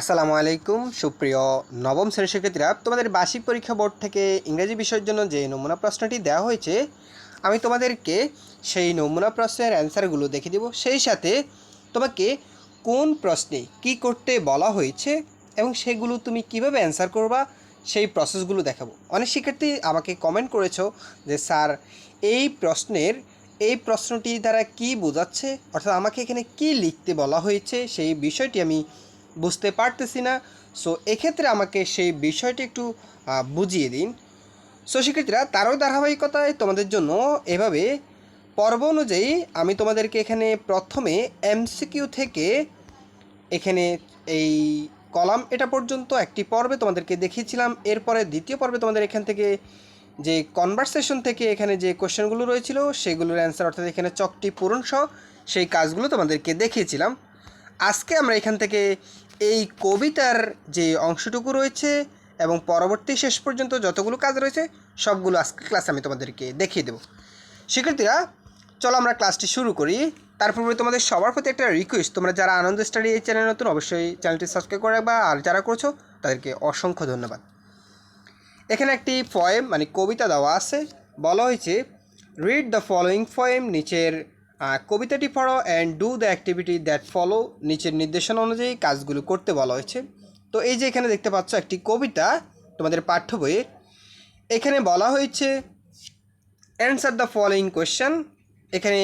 আসসালামু আলাইকুম, সুপ্রিয় নবম শ্রেণির শিক্ষার্থীরা। তোমাদের বার্ষিক পরীক্ষা বোর্ড থেকে ইংরেজি বিষয়ের জন্য যে নমুনা প্রশ্নটি দেওয়া হয়েছে, আমি তোমাদেরকে সেই নমুনা প্রশ্নের অ্যান্সারগুলো দেখে দেব। সেই সাথে তোমাকে কোন প্রশ্নে কি করতে বলা হয়েছে এবং সেগুলো তুমি কীভাবে অ্যান্সার করবা, সেই প্রসেসগুলো দেখাবো। অনেক শিক্ষার্থী আমাকে কমেন্ট করেছ যে, স্যার, এই প্রশ্নের, এই প্রশ্নটি দ্বারা কি বোঝাচ্ছে? অর্থাৎ আমাকে এখানে কি লিখতে বলা হয়েছে, সেই বিষয়টি আমি বুঝতে পারতেছি না। সো এক্ষেত্রে আমাকে সেই বিষয়টি একটু বুঝিয়ে দিন। সো শিক্ষার্থীরা, তারও ধারাবাহিকতায় তোমাদের জন্য এভাবে পর্ব অনুযায়ী আমি তোমাদেরকে এখানে প্রথমে এমসিকিউ থেকে এখানে এই কলাম, এটা পর্যন্ত একটি পর্বে তোমাদেরকে দেখিয়েছিলাম। এরপরে দ্বিতীয় পর্বে তোমাদের এখান থেকে যে কনভারসেশন থেকে এখানে যে কোশ্চেনগুলো রয়েছিল, সেগুলোর অ্যান্সার অর্থাৎ এখানে চকটি পূরণ সহ সেই কাজগুলো তোমাদেরকে দেখিয়েছিলাম। আজকে আমরা এখান থেকে এই কবিতার যে অংশটুকু রয়েছে এবং পরবর্তী শেষ পর্যন্ত যতগুলো কাজ রয়েছে, সবগুলো আজকে ক্লাসে আমি তোমাদেরকে দেখিয়ে দেবো। শিক্ষার্থীরা, চলো আমরা ক্লাসটি শুরু করি। তার পূর্বে তোমাদের সবার প্রতি একটা রিকোয়েস্ট তোমরা যারা আনন্দ স্টাডি এই চ্যানেল নতুন, অবশ্যই চ্যানেলটি সাবস্ক্রাইব করে রাখবা, আর যারা করছ, তাদেরকে অসংখ্য ধন্যবাদ। এখানে একটি ফয়েম মানে কবিতা দেওয়া আছে। বলা হয়েছে রিড দ্য ফলোয়িং ফয়েম নিচের কবিতাটি পড়ো and do the activity that follow নিচের নির্দেশনা অনুযায়ী কাজগুলো করতে বলা হয়েছে। তো এই যে এখানে দেখতে পাচ্ছ একটি কবিতা তোমাদের পাঠ্য বইয়ে। এখানে বলা হয়েছে অ্যান্সার দ্য ফলোয়িং কোয়েশ্চেন এখানে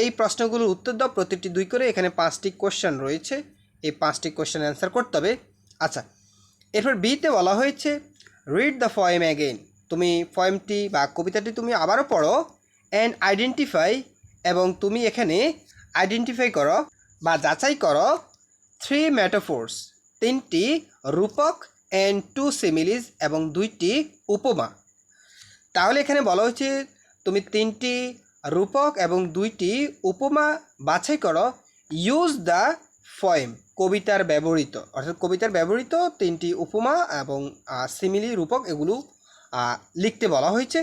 এই প্রশ্নগুলোর উত্তর দাও, প্রতিটি দুই করে এখানে পাঁচটি কোশ্চেন রয়েছে। এই পাঁচটি কোশ্চেন অ্যান্সার করতে হবে। আচ্ছা এরপর বিতে বলা হয়েছে রিড দ্য ফয়েম অ্যাগেইন তুমি ফয়েমটি বা কবিতাটি তুমি আবারও পড়ো অ্যান্ড আইডেন্টিফাই এবং তুমি এখানে আইডেন্টিফাই করো বা যাচাই করো থ্রি ম্যাটাফোর্স তিনটি রূপক অ্যান্ড টু সিমিলিজ এবং দুইটি উপমা। তাহলে এখানে বলা হয়েছে তুমি তিনটি রূপক এবং দুইটি উপমা বাছাই করো। ইউজ দ্য ফয়েম কবিতার ব্যবহৃত, অর্থাৎ কবিতার ব্যবহৃত তিনটি উপমা এবং সিমিলি রূপক এগুলো লিখতে বলা হয়েছে।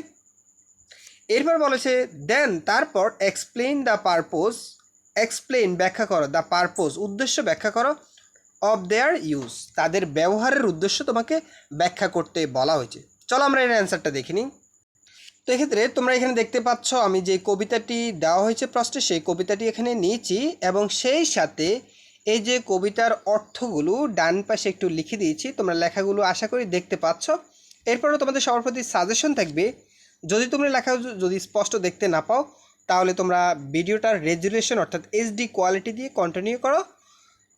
এরপর বলেছে, দেন তারপর এক্সপ্লেন দ্য পারপোজ এক্সপ্লেইন ব্যাখ্যা করো দ্য পারপোজ উদ্দেশ্য ব্যাখ্যা করো অফ দেয়ার ইউজ তাদের ব্যবহারের উদ্দেশ্য তোমাকে ব্যাখ্যা করতে বলা হয়েছে। চলো আমরা এর অ্যান্সারটা দেখে নিই। তো এক্ষেত্রে তোমরা এখানে দেখতে পাচ্ছ, আমি যে কবিতাটি দেওয়া হয়েছে প্রশ্নে, সেই কবিতাটি এখানে নিয়েছি এবং সেই সাথে এই যে কবিতার অর্থগুলো ডান পাশে একটু লিখে দিয়েছি, তোমরা লেখাগুলো আশা করি দেখতে পাচ্ছ। এরপরও তোমাদের সবার প্রতি সাজেশন থাকবে যদি তোমরা লেখা যদি স্পষ্ট দেখতে না পাও, তাহলে তোমরা ভিডিওটার রেজুলেশন অর্থাৎ এইচডি কোয়ালিটি দিয়ে কন্টিনিউ করো,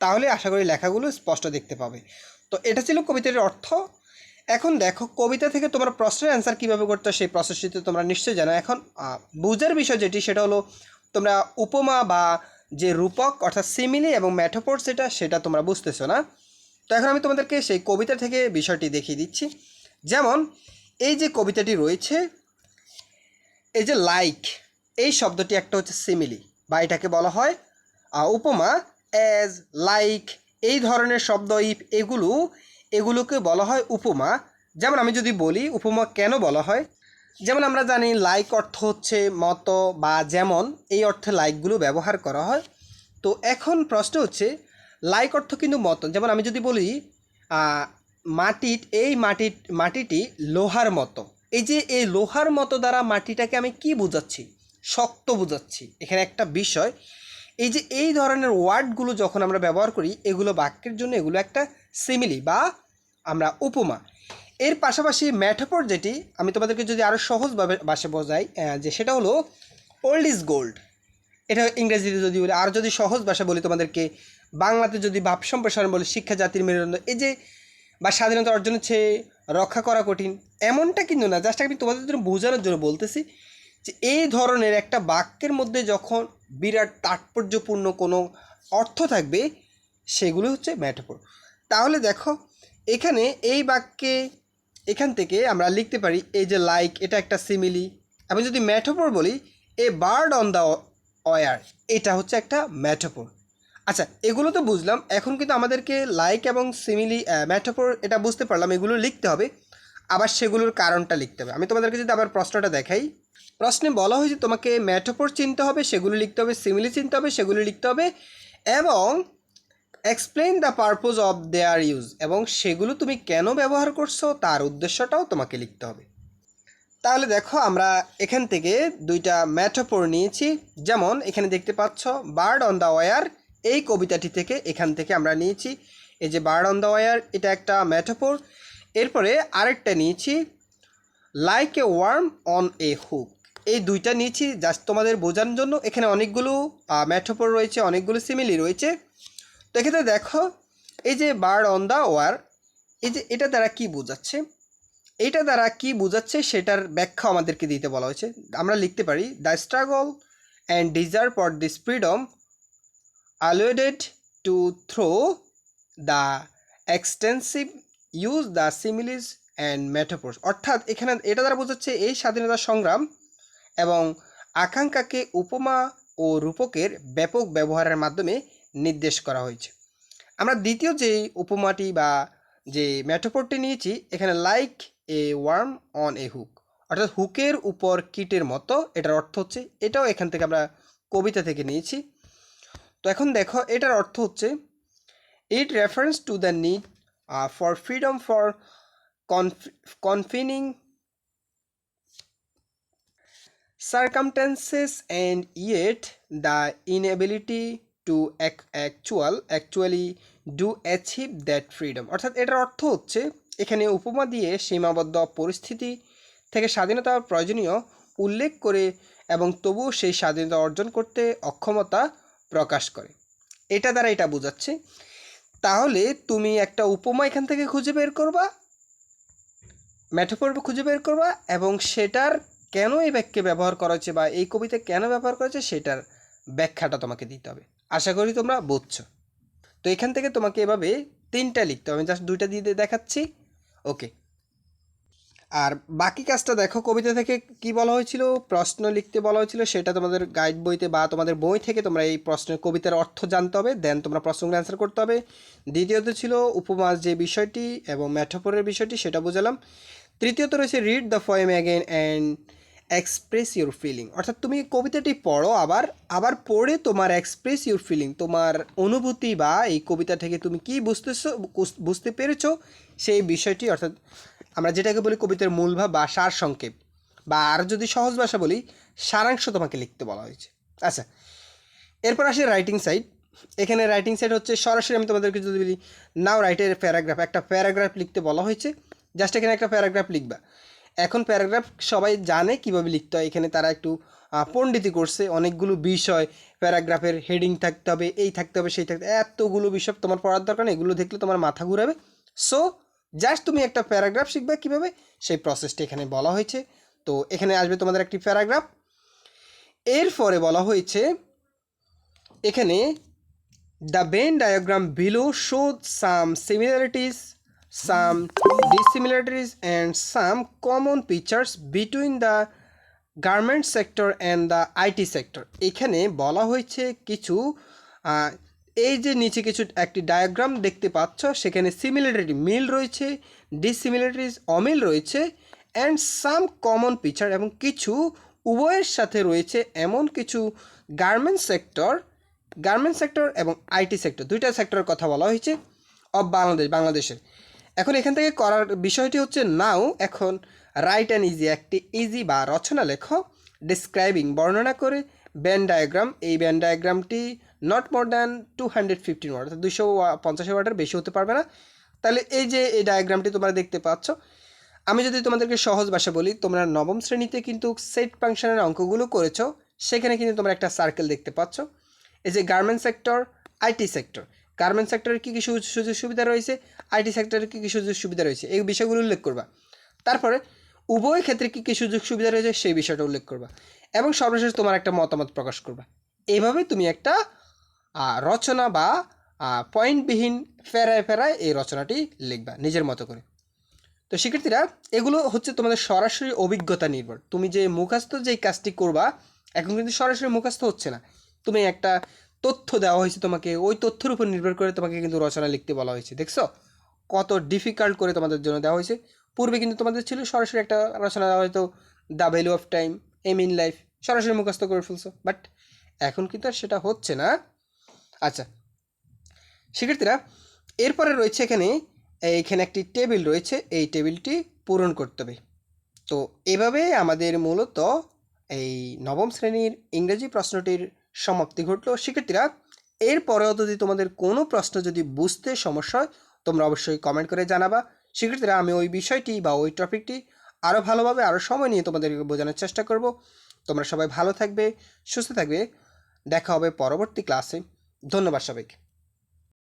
তাহলে আশা করি লেখাগুলো স্পষ্ট দেখতে পাবে। তো এটা ছিল কবিতাটির অর্থ। এখন দেখো, কবিতা থেকে তোমরা প্রশ্নের অ্যান্সার কীভাবে করতে সেই প্রসেসটিতে তোমরা নিশ্চয়ই জানো। এখন বুঝার বিষয় যেটি, সেটা হলো তোমরা উপমা বা যে রূপক অর্থাৎ সিমিলি এবং ম্যাটোফোর সেটা সেটা তোমরা বুঝতেছো না। তো এখন আমি তোমাদেরকে সেই কবিতা থেকে বিষয়টি দেখিয়ে দিচ্ছি। যেমন, এই যে কবিতাটি রয়েছে এই যে লাইক এই শব্দটি একটা হচ্ছে সিমিলি বা এটাকে বলা হয় উপমা অ্যাজ লাইক এই ধরনের শব্দ ইফ এগুলো, এগুলোকে বলা হয় উপমা। যেমন আমি যদি বলি, উপমা কেন বলা হয়? যেমন আমরা জানি লাইক অর্থ হচ্ছে মতো বা যেমন, এই অর্থে লাইকগুলো ব্যবহার করা হয়। তো এখন প্রশ্ন হচ্ছে লাইক অর্থ কিন্তু মতো যেমন আমি যদি বলি মাটির, এই মাটির, মাটিটি লোহার মতো। এই যে এই লোহার মতো দ্বারা মাটিটাকে আমি কি বোঝাচ্ছি? শক্ত বোঝাচ্ছি। এখানে একটা বিষয়, এই যে এই ধরনের ওয়ার্ডগুলো যখন আমরা ব্যবহার করি, এগুলো বাক্যের জন্য এগুলো একটা সিমিলি বা আমরা উপমা। এর পাশাপাশি ম্যাটাফোর যেটি, আমি তোমাদেরকে যদি আরও সহজভাবে ভাষা বোঝাই যে সেটা হলো ওল্ড ইজ গোল্ড এটা ইংরেজিতে যদি বলি, আর যদি সহজ ভাষা বলি তোমাদেরকে, বাংলাতে যদি ভাব সম্প্রসারণ বলি শিক্ষা জাতির মেরুদণ্ড, এই যে বা স্বাধীনতা অর্জন হচ্ছে রক্ষা করা কঠিন, এমনটা কিন্তু না। জাস্ট আমি তোমাদের জন্য বোঝানোর জন্য বলতেছি যে এই ধরনের একটা বাক্যের মধ্যে যখন বিরাট তাৎপর্যপূর্ণ কোনো অর্থ থাকবে, সেগুলো হচ্ছে ম্যাটাফোর তাহলে দেখো, এখানে এই বাক্যে, এখান থেকে আমরা লিখতে পারি, এই যে লাইক এটা একটা সিমিলি আমি যদি ম্যাটাফোর বলি a bird on the wire এটা হচ্ছে একটা ম্যাটাফোর আচ্ছা এগুলো তো বুঝলাম। এখন কিন্তু আমাদেরকে লাইক এবং সিমিলি ম্যাটাফোর এটা বুঝতে পারলাম, এগুলো লিখতে হবে। আবার সেগুলোর কারণটা লিখতে হবে। আমি তোমাদেরকে যদি আবার প্রশ্নটা দেখাই। প্রশ্নে বলা হয়েছে তোমাকে ম্যাটাফোর চিনতে হবে, সেগুলো লিখতে হবে সিমিলি চিনতে হবে, সেগুলো লিখতে হবে এবং explain the purpose of their use এবং সেগুলো তুমি কেন ব্যবহার করছ, তার উদ্দেশ্যটাও তোমাকে লিখতে হবে। তাহলে দেখো, আমরা এখান থেকে দুইটা ম্যাটাফোর নিয়েছি। যেমন, এখানে দেখতে পাচ্ছ বার্ড অন দ্য ওয়ার এই কবিতাটি থেকে এখান থেকে আমরা নিয়েছি। এই যে বার্ড অন দ্য ওয়ার, এটা একটা ম্যাটাফোর এরপরে আরেকটা নিয়েছি। Like a worm on a hook এই দুইটা নিয়েছি জাস্ট তোমাদের বোঝানোর জন্য। এখানে অনেকগুলো ম্যাটাফোর রয়েছে, অনেকগুলো সিমিলি রয়েছে। তো এক্ষেত্রে দেখো, এই যে বার্ড অন দ্য ওয়ার, এই যে এটা দ্বারা কি বোঝাচ্ছে? এটা দ্বারা কি বোঝাচ্ছে সেটার ব্যাখ্যা আমাদেরকে দিতে বলা হয়েছে। আমরা লিখতে পারি the struggle and desire for this freedom alluded to through the extensive use the similes and metaphors. অর্থাৎ এখানে এটা দ্বারা বোঝাচ্ছে এই স্বাধীনতা সংগ্রাম এবং আকাঙ্ক্ষাকে উপমা ও রূপকের ব্যাপক ব্যবহারের মাধ্যমে নির্দেশ করা হয়েছে। আমরা দ্বিতীয় যে উপমাটি বা যে ম্যাটাফোরটি নিয়েছি, এখানে like a worm on a hook অর্থাৎ হুকের উপর কিটের মতো, এটার অর্থ হচ্ছে এটাও এখান থেকে আমরা কবিতা থেকে নিয়েছি। তো এখন দেখো, এটার অর্থ হচ্ছে it reference to the need for freedom for confining circumstances and yet the inability to actual, actually do achieve that freedom. অর্থাৎ এটার অর্থ হচ্ছে, এখানে উপমা দিয়ে সীমাবদ্ধ পরিস্থিতি থেকে স্বাধীনতার প্রয়োজনীয় উল্লেখ করে এবং তবুও সেই স্বাধীনতা অর্জন করতে অক্ষমতা প্রকাশ করে। এটা দ্বারা এটা বোঝাচ্ছে। তাহলে তুমি একটা উপমা এখান থেকে খুঁজে বের করবা ম্যাটাফোর খুঁজে বের করবা এবং সেটার কেন এই বাক্যে ব্যবহার করা হচ্ছে বা এই কবিতা কেন ব্যবহার করা হচ্ছে সেটার ব্যাখ্যাটা তোমাকে দিতে হবে। আশা করি তোমরা বুঝছ। তো এখান থেকে তোমাকে এভাবে তিনটা লিখতে হবে। জাস্ট দুইটা দিয়ে দেখাচ্ছি। ওকে আর বাকি কাজটা দেখো, কবিতা থেকে কি বলা হয়েছিল? প্রশ্ন লিখতে বলা হয়েছিল, সেটা তোমাদের গাইড বইতে বা তোমাদের বই থেকে তোমরা এই প্রশ্নের কবিতার অর্থ জানতে হবে দেন তোমরা প্রশ্নগুলো অ্যান্সার করতে হবে। দ্বিতীয়ত ছিল উপমাস যে বিষয়টি এবং ম্যাটাফোরের বিষয়টি, সেটা বুঝালাম। তৃতীয়ত রয়েছে read the poem again and express your feeling অর্থাৎ তুমি কবিতাটি পড়ো আবার আবার পড়ে তোমার এক্সপ্রেস ইউর ফিলিং তোমার অনুভূতি বা এই কবিতা থেকে তুমি কি বুঝতেছো বুঝতে পেরেছ, সেই বিষয়টি, অর্থাৎ আমরা যেটাকে বলি কবিতার মূল ভাব বা সার সংক্ষেপ, বা আর যদি সহজ ভাষা বলি, সারাংশ তোমাকে লিখতে বলা হয়েছে। আচ্ছা এরপর আসে রাইটিং সাইড এখানে রাইটিং সাইড হচ্ছে, সরাসরি আমি তোমাদেরকে যদি বলি নাও রাইটের প্যারাগ্রাফ একটা প্যারাগ্রাফ লিখতে বলা হয়েছে। জাস্ট এখানে একটা প্যারাগ্রাফ লিখবা। এখন প্যারাগ্রাফ সবাই জানে কীভাবে লিখতে হয়। এখানে তারা একটু পণ্ডিতি করছে। অনেকগুলো বিষয় প্যারাগ্রাফের হেডিং থাকতে হবে, এই থাকতে হবে, সেই থাকতে এতগুলো বিষয় তোমার পড়ার দরকার নেই, এগুলো দেখলে তোমার মাথা ঘুরাবে। সো জাস্ট তুমি একটা প্যারাগ্রাফ শিখবে কীভাবে, সেই প্রসেসটি এখানে বলা হয়েছে। তো এখানে আসবে তোমাদের একটি প্যারাগ্রাফ। এরপরে বলা হয়েছে, এখানে the Venn diagram below show some similarities some dissimilarities and some common features between the garment sector and the IT sector এখানে বলা হয়েছে কিছু এই যে নিচে কিছু একটি ডায়াগ্রাম দেখতে পাচ্ছ, সেখানে সিমিলারিটি মিল রয়েছে ডিসিমিলারিটিস অমিল রয়েছে অ্যান্ড সাম কমন ফিচার এবং কিছু উভয়ের সাথে রয়েছে এমন কিছু গার্মেন্ট সেক্টর গার্মেন্ট সেক্টর এবং আইটি সেক্টর দুইটা সেক্টরের কথা বলা হয়েছে অব বাংলাদেশ বাংলাদেশের এখন এখান থেকে করার বিষয়টি হচ্ছে নাও এখন রাইট অ্যান্ড ইজি একটি ইজি বা রচনা লেখো ডিসক্রাইবিং বর্ণনা করে ব্যান ডায়াগ্রাম এই ব্যান ডায়াগ্রামটি not more than two hundred fifteen word অর্থাৎ দুশো পঞ্চাশ ওয়ার্ডের বেশি হতে পারবে না। তাহলে এই যে এই ডায়াগ্রামটি তোমরা দেখতে পাচ্ছ, আমি যদি তোমাদেরকে সহজ ভাষা বলি, তোমরা নবম শ্রেণীতে কিন্তু সেট ফাংশনের অঙ্কগুলো করেছ, সেখানে কিন্তু তোমরা একটা সার্কেল দেখতে পাচ্ছ। এই যে garment sector IT sector garment সেক্টরের কী কী সুযোগ সুবিধা রয়েছে? আইটি সেক্টরের কী কী সুযোগ সুবিধা রয়েছে? এই বিষয়গুলো উল্লেখ করবা। তারপরে উভয় ক্ষেত্রে কী কী সুযোগ সুবিধা রয়েছে, সেই বিষয়টা উল্লেখ করবা। এবং সর্বশেষ তোমার একটা মতামত প্রকাশ করবা। এইভাবে তুমি একটা রচনা বা পয়েন্টবিহীন ফেরায় ফেরায় এই রচনাটি লিখবা, নিজের মতো করে। তো শিক্ষার্থীরা, এগুলো হচ্ছে তোমাদের সরাসরি অভিজ্ঞতা নির্ভর। তুমি যে মুখাস্ত যেই কাজটি করবা, এখন কিন্তু সরাসরি মুখাস্ত হচ্ছে না। তুমি একটা তথ্য দেওয়া হয়েছে তোমাকে, ওই তথ্যের উপর নির্ভর করে তোমাকে কিন্তু রচনা লিখতে বলা হয়েছে, দেখছ? কত ডিফিকাল্ট করে তোমাদের জন্য দেওয়া হয়েছে। পূর্বে কিন্তু তোমাদের ছিল সরাসরি একটা রচনা দেওয়া হয়তো দ্য ভ্যালু অফ টাইম এম ইন লাইফ সরাসরি মুখস্থ করে ফেলছো। বাট এখন কিন্তু আর সেটা হচ্ছে না। আচ্ছা। শিক্ষার্থীরা, এরপরে রয়েছে এখানে, এইখানে একটি টেবিল রয়েছে, এই টেবিলটি পূরণ করতে হবে। তো এভাবে আমাদের মূলত এই নবম শ্রেণির ইংরেজি প্রশ্নটির সমাপ্তি ঘটলো। শিক্ষার্থীরা, এরপরেও যদি তোমাদের কোনো প্রশ্ন যদি বুঝতে সমস্যা হয়, তোমরা অবশ্যই কমেন্ট করে জানাবা। শিক্ষার্থীরা, আমি ওই বিষয়টি বা ওই টপিকটি আরও ভালোভাবে আরও সময় নিয়ে তোমাদেরকে বোঝানোর চেষ্টা করব। তোমরা সবাই ভালো থাকবে, সুস্থ থাকবে। দেখা হবে পরবর্তী ক্লাসে। ধন্যবাদ সবাইকে।